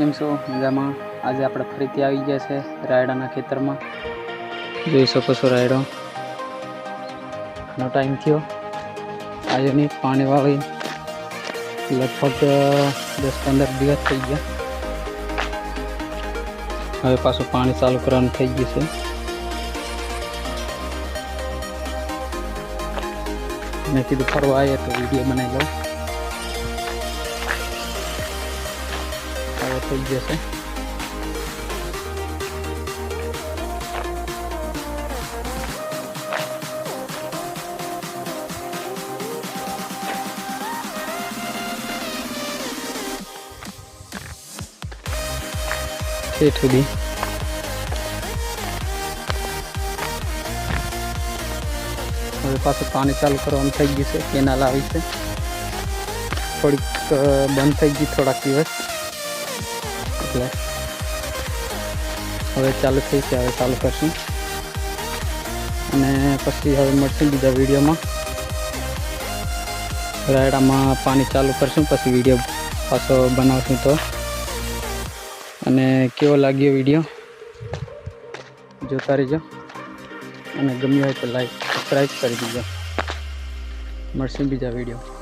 કેમ છો? મજામાં? આજે આપણે ફરીથી આવી ગયા છે રાયડાના ખેતરમાં. જોઈ શકો છો રાયડો. ઘણો ટાઈમ થયો. આજે નહીં પાણી વાળી લગભગ દસ પંદર દિવસ થઈ ગયા. હવે પાછું પાણી ચાલુ કરવાનું થઈ ગયું છે. મેં કીધું ફરવા આવ્યા તો વીડિયો બનાવી લઉં. હવે થઈ જશે ઠેઠ સુધી હવે પાછું પાણી ચાલુ કરવાનું થઈ ગયું છે કેનાલ આવી છે થોડીક અ, બંધ થઈ ગઈ થોડાક દિવસ એટલે હવે ચાલુ થઈ છે, હવે ચાલુ કરશું. અને પછી હવે મળશું બીજા વિડીયોમાં. રાયડામાં પાણી ચાલુ કરશું, પછી વીડિયો પાછો બનાવશું તો. અને કેવો લાગ્યો વીડિયો? જોતા રહેજો. અને ગમ્યો હોય તો લાઈક સબસ્ક્રાઈબ કરી દીજો. મળશે બીજા વીડિયો.